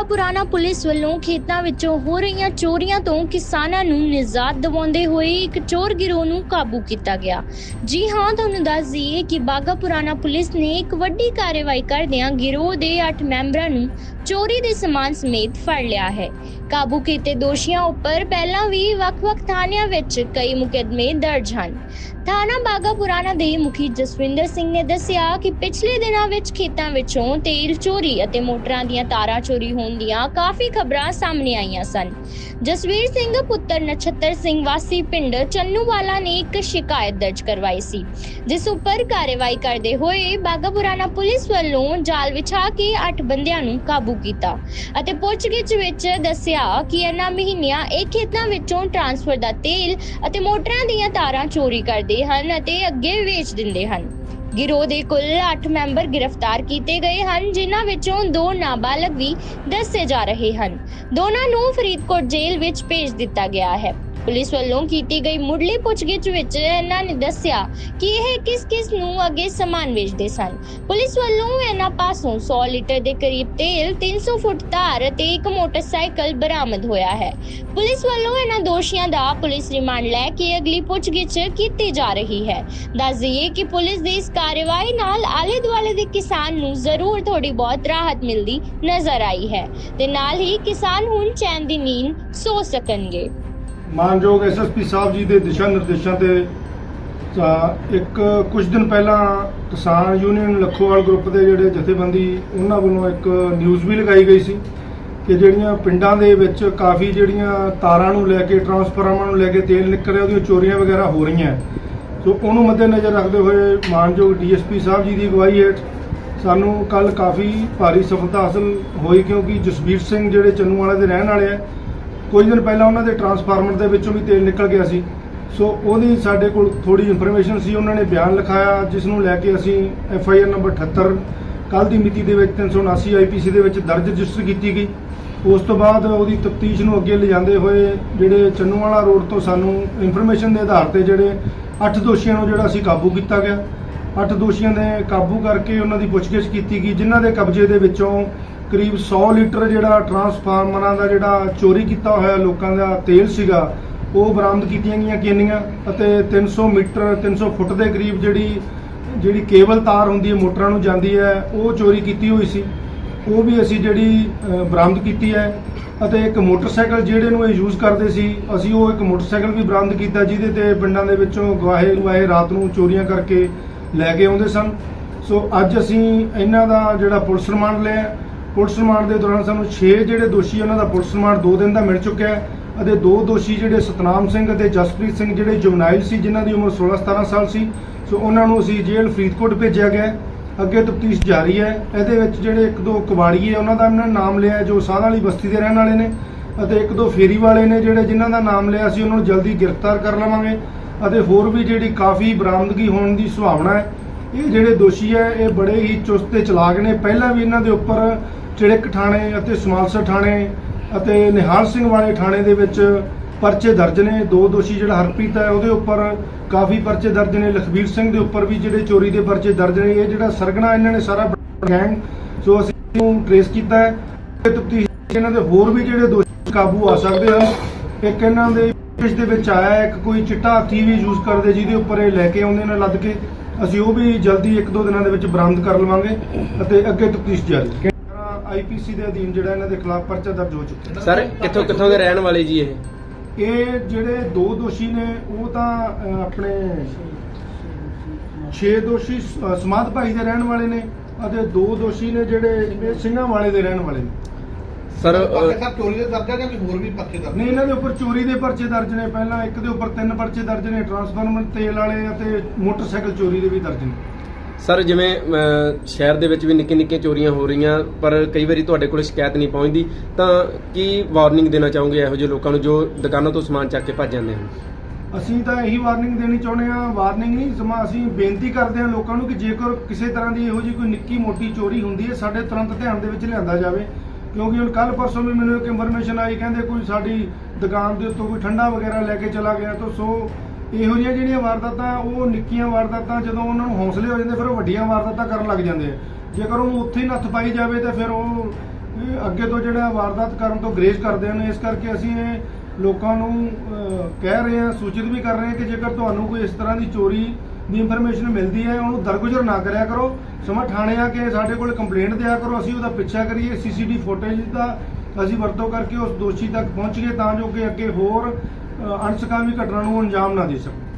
ਪੁਰਾਣਾ ਪੁਲਿਸ ਵੱਲੋਂ ਖੇਤਾਂ ਵਿੱਚੋਂ ਹੋ ਰਹੀਆਂ ਚੋਰੀਆਂ ਤੋਂ ਕਿਸਾਨਾਂ ਨੂੰ ਨਿਜਾਤ ਦਿਵਾਉਂਦੇ ਹੋਏ ਇੱਕ ਚੋਰ ਗਿਰੋਹ ਨੂੰ ਕਾਬੂ ਕੀਤਾ ਗਿਆ। ਜੀ ਹਾਂ, ਤੁਹਾਨੂੰ ਦੱਸ ਦਈਏ ਕਿ ਬਾਗਾ ਪੁਰਾਣਾ ਪੁਲਿਸ ਨੇ ਇੱਕ ਵੱਡੀ ਕਾਰਵਾਈ ਕਰਦਿਆਂ ਗਿਰੋਹ ਦੇ 8 ਮੈਂਬਰਾਂ ਨੂੰ ਚੋਰੀ ਦੇ ਸਮਾਨ ਸਮੇਤ ਫੜ ਲਿਆ ਹੈ। ਕਾਬੂ ਕੀਤੇ ਦੋਸ਼ੀਆਂ ਉੱਪਰ ਪਹਿਲਾਂ ਵੀ ਵੱਖ-ਵੱਖ ਥਾਣਿਆਂ ਵਿੱਚ ਕਈ ਮੁਕੱਦਮੇ ਦਰਜ ਹਨ। ਥਾਣਾ ਬਾਗਾ ਪੁਰਾਣਾ ਦੇ ਮੁਖੀ ਜਸਵਿੰਦਰ ਸਿੰਘ ਨੇ ਦੱਸਿਆ ਕਿ ਪਿਛਲੇ ਦਿਨਾਂ ਵਿੱਚ ਖੇਤਾਂ ਵਿੱਚੋਂ ਤੇਲ ਚੋਰੀ ਅਤੇ ਮੋਟਰਾਂ ਦੀਆਂ ਤਾਰਾਂ ਚੋਰੀ ਹੋਣ ਦੀਆਂ ਕਾਫੀ ਖਬਰਾਂ ਸਾਹਮਣੇ ਆਈਆਂ ਸਨ। ਜਸਵੀਰ ਸਿੰਘ, ਪੁੱਤਰ ਨਛੱਤਰ ਸਿੰਘ, ਵਾਸੀ ਪਿੰਡ ਚੰਨੂਵਾਲਾ ਨੇ ਇੱਕ ਸ਼ਿਕਾਇਤ ਦਰਜ ਕਰਵਾਈ ਸੀ, ਜਿਸ ਉੱਪਰ ਕਾਰਵਾਈ ਕਰਦੇ ਹੋਏ ਬਾਗਾ ਪੁਰਾਣਾ ਪੁਲਿਸ ਵੱਲੋਂ ਜਾਲ ਵਿਛਾ ਕੇ 8 ਬੰਦਿਆਂ ਨੂੰ ਕਾਬੂ ਕੀਤਾ ਅਤੇ ਪੁੱਛਗਿੱਛ ਵਿੱਚ ਦੱਸਿਆ ਕਿ ਇਹਨਾਂ ਮਹੀਨਿਆਂ ਇਹ ਖੇਤਾਂ ਵਿੱਚੋਂ ਟਰਾਂਸਫਰ ਦਾ ਤੇਲ ਅਤੇ ਮੋਟਰਾਂ ਦੀਆਂ ਤਾਰਾਂ ਚੋਰੀ ਕਰਦੇ ਹਨ ਅਤੇ ਅੱਗੇ ਵੇਚ ਦਿੰਦੇ ਹਨ। ਗਿਰੋਹ ਦੇ ਕੁੱਲ 8 ਮੈਂਬਰ ਗ੍ਰਿਫਤਾਰ ਕੀਤੇ ਗਏ ਹਨ, ਜਿਨ੍ਹਾਂ ਵਿੱਚੋਂ ਦੋ ਨਾਬਾਲਗ ਵੀ ਦੱਸੇ ਜਾ ਰਹੇ ਹਨ। ਦੋਨਾਂ ਨੂੰ ਫਰੀਦਕੋਟ ਜੇਲ੍ਹ ਵਿੱਚ ਭੇਜ ਦਿੱਤਾ ਗਿਆ ਹੈ। ਪੁਲਿਸ ਵੱਲੋਂ ਕੀਤੀ ਗਈ ਮੁੱਢਲੀ ਪੁੱਛਗਿੱਛ ਵਿੱਚ ਇਹਨਾਂ ਨੇ ਦੱਸਿਆ ਕਿ ਇਹ ਕਿਸ-ਕਿਸ ਨੂੰ ਅੱਗੇ ਸਮਾਨ ਵੇਚਦੇ ਸਨ। ਪੁਲਿਸ ਵੱਲੋਂ ਇਹਨਾਂ ਪਾਸੋਂ 100 ਲੀਟਰ ਦੇ ਕਰੀਬ ਤੇਲ 300 ਫੁੱਟ ਤਾਰ ਅਤੇ ਇੱਕ ਮੋਟਰਸਾਈਕਲ ਬਰਾਮਦ ਹੋਇਆ ਹੈ। ਪੁਲਿਸ ਵੱਲੋਂ ਇਹਨਾਂ ਦੋਸ਼ੀਆਂ ਦਾ ਪੁਲਿਸ ਰਿਮਾਂਡ ਲੈ ਕੇ ਅਗਲੀ ਪੁੱਛਗਿੱਛ ਕੀਤੀ ਜਾ ਰਹੀ ਹੈ। ਦੱਸ ਦਈਏ ਕਿ ਪੁਲਿਸ ਦੀ ਇਸ ਕਾਰਵਾਈ ਨਾਲ ਆਲੇ ਦੁਆਲੇ ਦੇ ਕਿਸਾਨ ਨੂੰ ਜ਼ਰੂਰ ਥੋੜੀ ਬਹੁਤ ਰਾਹਤ ਮਿਲਦੀ ਨਜ਼ਰ ਆਈ ਹੈ ਤੇ ਨਾਲ ਹੀ ਕਿਸਾਨ ਹੁਣ ਚੈਨ ਦੀ ਨੀਂਦ ਸੋ ਸਕਣਗੇ। ਮਾਨਯੋਗ ਐਸਐਸਪੀ ਸਾਹਿਬ ਜੀ ਦੇ ਦਿਸ਼ਾ ਨਿਰਦੇਸ਼ਾਂ ਤੇ ਇੱਕ ਕੁਝ ਦਿਨ ਪਹਿਲਾਂ ਕਿਸਾਨ ਯੂਨੀਅਨ ਲੱਖੋਵਾਲ ਗਰੁੱਪ ਦੇ ਜਿਹੜੇ ਜਥੇਬੰਦੀ, ਉਹਨਾਂ ਵੱਲੋਂ ਇੱਕ ਨਿਊਜ਼ ਵੀ ਲਗਾਈ ਗਈ ਸੀ ਕਿ ਜਿਹੜੀਆਂ ਪਿੰਡਾਂ ਦੇ ਵਿੱਚ ਕਾਫੀ ਜਿਹੜੀਆਂ ਤਾਰਾਂ ਨੂੰ ਲੈ ਕੇ ਟਰਾਂਸਫਾਰਮਰਾਂ ਨੂੰ ਲੈ ਕੇ ਤੇਲ ਨਿਕਲ ਰਿਹਾ, ਉਹਦੀਆਂ ਚੋਰੀਆਂ ਵਗੈਰਾ ਹੋ ਰਹੀਆਂ। ਸੋ ਉਹਨੂੰ ਮੱਦੇਨਜ਼ਰ ਰੱਖਦੇ ਹੋਏ ਮਾਨਯੋਗ ਡੀਐਸਪੀ ਸਾਹਿਬ ਜੀ ਦੀ ਅਗਵਾਈ ਹੇਠ ਸਾਨੂੰ ਕੱਲ ਕਾਫੀ ਭਾਰੀ ਸਫਲਤਾ ਹਾਸਲ ਹੋਈ, ਕਿਉਂਕਿ ਜਸਬੀਰ ਸਿੰਘ ਜਿਹੜੇ ਚੰਨੂ ਵਾਲੇ ਦੇ ਰਹਿਣ ਵਾਲੇ ਆ ਕੁਝ ਦਿਨ ਪਹਿਲਾਂ ਉਹਨਾਂ ਦੇ ਟਰਾਂਸਫਾਰਮਰ ਦੇ ਵਿੱਚੋਂ ਵੀ ਤੇਲ ਨਿਕਲ ਗਿਆ ਸੀ। ਸੋ ਉਹਦੀ ਸਾਡੇ ਕੋਲ ਥੋੜੀ ਇਨਫੋਰਮੇਸ਼ਨ ਸੀ, ਉਹਨਾਂ ਨੇ ਬਿਆਨ ਲਿਖਾਇਆ, ਜਿਸ ਨੂੰ ਲੈ ਕੇ ਅਸੀਂ ਐਫ ਆਈ ਆਰ ਨੰਬਰ 78 ਕੱਲ ਦੀ ਮਿਤੀ ਦੇ ਵਿੱਚ 379 ਆਈਪੀਸੀ ਦੇ ਵਿੱਚ ਦਰਜ ਰਜਿਸਟਰ ਕੀਤੀ ਗਈ। ਉਸ ਤੋਂ ਬਾਅਦ ਉਹਦੀ ਤਫਤੀਸ਼ ਨੂੰ ਅੱਗੇ ਲਿਜਾਂਦੇ ਹੋਏ ਜਿਹੜੇ ਚੰਨੂਵਾਲਾ ਰੋਡ ਤੋਂ ਸਾਨੂੰ ਇਨਫੋਰਮੇਸ਼ਨ ਦੇ ਆਧਾਰ ਤੇ ਜਿਹੜੇ 8 ਦੋਸ਼ੀਆਂ ਨੂੰ ਜਿਹੜਾ ਅਸੀਂ ਕਾਬੂ ਕੀਤਾ ਗਿਆ। 8 ਦੋਸ਼ੀਆਂ ਦੇ ਕਾਬੂ ਕਰਕੇ ਉਹਨਾਂ ਦੀ ਪੁੱਛਗਿੱਛ ਕੀਤੀ ਗਈ, ਜਿਨ੍ਹਾਂ ਦੇ ਕਬਜ਼ੇ ਦੇ ਵਿੱਚੋਂ ਕਰੀਬ 100 ਲੀਟਰ ਜਿਹੜਾ ਟਰਾਂਸਫਾਰਮਰਾਂ ਦਾ ਜਿਹੜਾ ਚੋਰੀ ਕੀਤਾ ਹੋਇਆ ਲੋਕਾਂ ਦਾ ਤੇਲ ਸੀਗਾ, ਉਹ ਬਰਾਮਦ ਕੀਤੀਆਂ ਗਈਆਂ ਕੇਨੀਆਂ? ਅਤੇ 300 ਮੀਟਰ 300 ਫੁੱਟ ਦੇ ਕਰੀਬ ਜਿਹੜੀ ਜਿਹੜੀ ਕੇਬਲ ਤਾਰ ਹੁੰਦੀ ਹੈ, ਮੋਟਰਾਂ ਨੂੰ ਜਾਂਦੀ ਹੈ, ਉਹ ਚੋਰੀ ਕੀਤੀ ਹੋਈ ਸੀ। ਉਹ ਵੀ ਅਸੀਂ ਜਿਹੜੀ ਬਰਾਮਦ ਕੀਤੀ ਹੈ। ਅਤੇ ਇੱਕ ਮੋਟਰਸਾਈਕਲ ਜਿਹੜੇ ਨੂੰ ਇਹ ਯੂਜ਼ ਕਰਦੇ ਸੀ, ਅਸੀਂ ਉਹ ਇੱਕ ਮੋਟਰਸਾਈਕਲ ਵੀ ਬਰਾਮਦ ਕੀਤਾ, ਜਿਹਦੇ ਤੇ ਪਿੰਡਾਂ ਦੇ ਵਿੱਚੋਂ ਗਵਾਹੇ ਗਵਾਹੇ ਰਾਤ ਨੂੰ ਚੋਰੀਆਂ ਕਰਕੇ ਲੈ ਕੇ ਆਉਂਦੇ ਸਨ। ਸੋ ਅੱਜ ਅਸੀਂ ਇਹਨਾਂ ਦਾ ਜਿਹੜਾ ਪੁਲਿਸ ਰਿਮਾਂਡ ਲਿਆ ਪੁਲਿਸ ਰਿਮਾਂਡ ਦੇ ਦੌਰਾਨ ਸਾਨੂੰ 6 ਜਿਹੜੇ ਦੋਸ਼ੀ ਉਹਨਾਂ ਦਾ ਪੁਲਿਸ ਰਿਮਾਂਡ 2 ਦਿਨ ਦਾ ਮਿਲ ਚੁੱਕਿਆ ਹੈ ਅਤੇ ਦੋ ਦੋਸ਼ੀ ਜਿਹੜੇ ਸਤਨਾਮ ਸਿੰਘ ਅਤੇ ਜਸਪ੍ਰੀਤ ਸਿੰਘ ਜਿਹੜੇ ਜੁਵਨਾਈਲ ਸੀ, ਜਿਨ੍ਹਾਂ ਦੀ ਉਮਰ 16 17 ਸਾਲ ਸੀ, ਸੋ ਉਹਨਾਂ ਨੂੰ ਅਸੀਂ ਜੇਲ੍ਹ ਫਰੀਦਕੋਟ ਭੇਜਿਆ ਗਿਆ ਅੱਗੇ ਤਫਤੀਸ਼ ਜਾਰੀ ਹੈ। ਇਹਦੇ ਵਿੱਚ ਜਿਹੜੇ ਇੱਕ ਦੋ ਕਬਾੜੀਏ ਉਹਨਾਂ ਦਾ ਇਹਨਾਂ ਨੇ ਨਾਮ ਲਿਆ ਜੋ ਸਾਧ ਵਾਲੀ ਬਸਤੀ ਦੇ ਰਹਿਣ ਵਾਲੇ ਨੇ ਅਤੇ ਇੱਕ ਦੋ ਫੇਰੀ ਵਾਲੇ ਨੇ ਜਿਹੜੇ ਜਿਨ੍ਹਾਂ ਦਾ ਨਾਮ ਲਿਆ ਸੀ, ਉਹਨਾਂ ਨੂੰ ਜਲਦੀ ਗ੍ਰਿਫਤਾਰ ਕਰ ਲਵਾਂਗੇ। ਅਤੇ ਹੋਰ ਵੀ ਜਿਹੜੀ ਕਾਫੀ ਬਰਾਮਦਗੀ ਹੋਣ ਦੀ ਸੰਭਾਵਨਾ ਹੈ, ਇਹ ਜਿਹੜੇ ਦੋਸ਼ੀ ਹੈ, ਇਹ ਬੜੇ ਹੀ ਚੁਸਤ ਤੇ ਚਲਾਕ ਨੇ। ਪਹਿਲਾਂ ਵੀ ਇਹਨਾਂ ਦੇ ਉੱਪਰ ਚਿੜਕ ਥਾਣੇ ਅਤੇ ਸਮਾਲਸਰ ਥਾਣੇ ਅਤੇ ਨਿਹਾਲ ਸਿੰਘ ਵਾਲੇ ਥਾਣੇ ਦੇ ਵਿੱਚ ਪਰਚੇ ਦਰਜ ਨੇ। ਦੋ ਦੋਸ਼ੀ ਜਿਹੜਾ ਹਰਪ੍ਰੀਤ ਹੈ, ਉਹਦੇ ਉੱਪਰ ਕਾਫੀ ਪਰਚੇ ਦਰਜ ਨੇ। ਲਖਬੀਰ ਸਿੰਘ ਦੇ ਉੱਪਰ ਵੀ ਜਿਹੜੇ ਚੋਰੀ ਦੇ ਪਰਚੇ ਦਰਜ ਨੇ। ਇਹ ਜਿਹੜਾ ਸਰਗਣਾ, ਇਹਨਾਂ ਨੇ ਸਾਰਾ ਗੈਂਗ ਸੋ ਅਸੀਂ ਇਹਨੂੰ ਟ੍ਰੇਸ ਕੀਤਾ ਹੈ ਇਹਨਾਂ ਦੇ ਹੋਰ ਵੀ ਜਿਹੜੇ ਦੋਸ਼ੀ ਕਾਬੂ ਆ ਸਕਦੇ ਹਨ। ਇੱਕ ਇਹਨਾਂ ਦੇ ਇਸ ਦੇ ਵਿੱਚ ਆਇਆ ਇੱਕ ਕੋਈ ਚਿੱਟਾ ਹਾਥੀ ਵੀ ਯੂਜ਼ ਕਰਦੇ ਜਿਹਦੇ ਉੱਪਰ ਇਹ ਲੈ ਕੇ ਆਉਂਦੇ ਨੇ ਲੱਦ ਕੇ ਅਸੀਂ ਉਹ ਵੀ ਜਲਦੀ ਇੱਕ ਦੋ ਦਿਨਾਂ ਦੇ ਵਿੱਚ ਬਰਾਮਦ ਕਰ ਲਵਾਂਗੇ ਅਤੇ ਅੱਗੇ ਤਫਤੀਸ਼ ਜਾਰੀ। ਆਈਪੀਸੀ ਦੇ ਅਧੀਨ ਜਿਹੜਾ ਇਹਨਾਂ ਦੇ ਖਿਲਾਫ ਪਰਚਾ ਦਰਜ ਹੋ ਚੁੱਕਿਆ? ਹੈ ਸਰ ਕਿੱਥੋਂ ਕਿੱਥੋਂ ਦੇ ਰਹਿਣ ਵਾਲੇ ਜੀ ਇਹ? ਇਹ ਜਿਹੜੇ ਦੋ ਦੋਸ਼ੀ ਨੇ ਉਹ ਤਾਂ ਆਪਣੇ 6 ਦੋਸ਼ੀ ਸਮਾਧ ਭਾਈ ਦੇ ਰਹਿਣ ਵਾਲੇ ਨੇ ਅਤੇ ਦੋ ਦੋਸ਼ੀ ਨੇ ਜਿਹੜੇ ਸਿੰਘਾਂ ਵਾਲੇ ਦੇ ਰਹਿਣ ਵਾਲੇ ਨੇ। ਸਰ ਪੱਕੇ ਚੋਰੀ ਦੇ ਦਰਜਾ ਜਾਂ ਕੋਈ ਹੋਰ ਵੀ ਪੱਕੇ ਦਰਜਾ ਨਹੀਂ ਇਹਨਾਂ ਦੇ ਉੱਪਰ ਚੋਰੀ ਦੇ ਪਰਚੇ ਦਰਜ ਨੇ ਪਹਿਲਾਂ ਇੱਕ ਦੇ ਉੱਪਰ ਤਿੰਨ ਪਰਚੇ ਦਰਜ ਨੇ ਟਰਾਂਸਫਾਰਮਰ ਤੇਲ ਵਾਲੇ ਅਤੇ ਮੋਟਰਸਾਈਕਲ ਚੋਰੀ ਦੇ ਵੀ ਦਰਜ ਨੇ। ਸਰ ਜਿਵੇਂ ਸ਼ਹਿਰ ਦੇ ਵਿੱਚ ਵੀ ਨਿੱਕੀਆਂ ਨਿੱਕੀਆਂ ਚੋਰੀਆਂ ਹੋ ਰਹੀਆਂ ਪਰ ਕਈ ਵਾਰੀ ਤੁਹਾਡੇ ਕੋਲ ਸ਼ਿਕਾਇਤ ਨਹੀਂ ਪਹੁੰਚਦੀ ਤਾਂ ਕੀ ਵਾਰਨਿੰਗ ਦੇਣਾ ਚਾਹੋਗੇ ਇਹੋ ਜਿਹੇ ਲੋਕਾਂ ਨੂੰ ਜੋ ਦੁਕਾਨਾਂ ਤੋਂ ਸਮਾਨ ਚੱਕ ਕੇ ਭੱਜ ਜਾਂਦੇ ਹਨ? ਅਸੀਂ ਤਾਂ ਇਹੀ ਵਾਰਨਿੰਗ ਦੇਣੀ ਚਾਹੁੰਦੇ ਹਾਂ ਵਾਰਨਿੰਗ ਨਹੀਂ ਸਮਾਂ ਅਸੀਂ ਬੇਨਤੀ ਕਰਦੇ ਹਾਂ ਲੋਕਾਂ ਨੂੰ ਕਿ ਜੇਕਰ ਕਿਸੇ ਤਰ੍ਹਾਂ ਦੀ ਇਹੋ ਜਿਹੀ ਕੋਈ ਨਿੱਕੀ ਮੋਟੀ ਚੋਰੀ ਹੁੰਦੀ ਹੈ ਸਾਡੇ ਤੁਰੰਤ ਧਿਆਨ ਦੇ ਵਿੱਚ ਲਿਆਂਦਾ ਜਾਵੇ। ਕਿਉਂਕਿ ਹੁਣ ਕੱਲ ਪਰਸੋਂ ਵੀ ਮੈਨੂੰ ਇੱਕ ਇਨਫੋਰਮੇਸ਼ਨ ਆਈ, ਕਹਿੰਦੇ ਕੋਈ ਸਾਡੀ ਦੁਕਾਨ ਦੇ ਉੱਤੋਂ ਕੋਈ ਠੰਡਾ ਵਗੈਰਾ ਲੈ ਕੇ ਚਲਾ ਗਿਆ ਤਾਂ ਸੋ ਇਹੋ ਜਿਹੀਆਂ ਜਿਹੜੀਆਂ ਵਾਰਦਾਤਾਂ, ਉਹ ਨਿੱਕੀਆਂ ਵਾਰਦਾਤਾਂ, ਜਦੋਂ ਉਹਨਾਂ ਨੂੰ ਹੌਸਲੇ ਹੋ ਜਾਂਦੇ, ਫਿਰ ਉਹ ਵੱਡੀਆਂ ਵਾਰਦਾਤਾਂ ਕਰਨ ਲੱਗ ਜਾਂਦੇ ਆ। ਜੇਕਰ ਉਹਨੂੰ ਉੱਥੇ ਹੀ ਨੱਥ ਪਾਈ ਜਾਵੇ ਤਾਂ ਫਿਰ ਉਹ ਅੱਗੇ ਤੋਂ ਜਿਹੜਾ ਵਾਰਦਾਤ ਕਰਨ ਤੋਂ ਗਰੇਜ ਕਰਦੇ ਹਨ ਇਸ ਕਰਕੇ ਅਸੀਂ ਇਹ ਲੋਕਾਂ ਨੂੰ ਕਹਿ ਰਹੇ ਹਾਂ ਸੂਚਿਤ ਵੀ ਕਰ ਰਹੇ ਹਾਂ ਕਿ ਜੇਕਰ ਤੁਹਾਨੂੰ ਕੋਈ ਇਸ ਤਰ੍ਹਾਂ ਦੀ ਚੋਰੀ ਦੀ ਇਨਫੋਰਮੇਸ਼ਨ ਮਿਲਦੀ ਹੈ ਉਹਨੂੰ ਦਰਗੁਜ਼ਰ ਨਾ ਕਰਿਆ ਕਰੋ। ਸਮਾਂ ਥਾਣੇ ਆ ਕੇ ਸਾਡੇ ਕੋਲ ਕੰਪਲੇਂਟ ਦਿਆ ਕਰੋ ਅਸੀਂ ਉਹਦਾ ਪਿੱਛਾ ਕਰੀਏ ਸੀਸੀਟੀ ਫੁਟੇਜ ਦਾ ਅਸੀਂ ਵਰਤੋਂ ਕਰਕੇ ਉਸ ਦੋਸ਼ੀ ਤੱਕ ਪਹੁੰਚੀਏ ਤਾਂ ਜੋ ਕਿ ਅੱਗੇ ਹੋਰ ਅਹ, ਅਣਸਕਾਮੀ ਘਟਨਾ ਨੂੰ ਅੰਜਾਮ ਨਾ ਦੇ ਸਕਣ।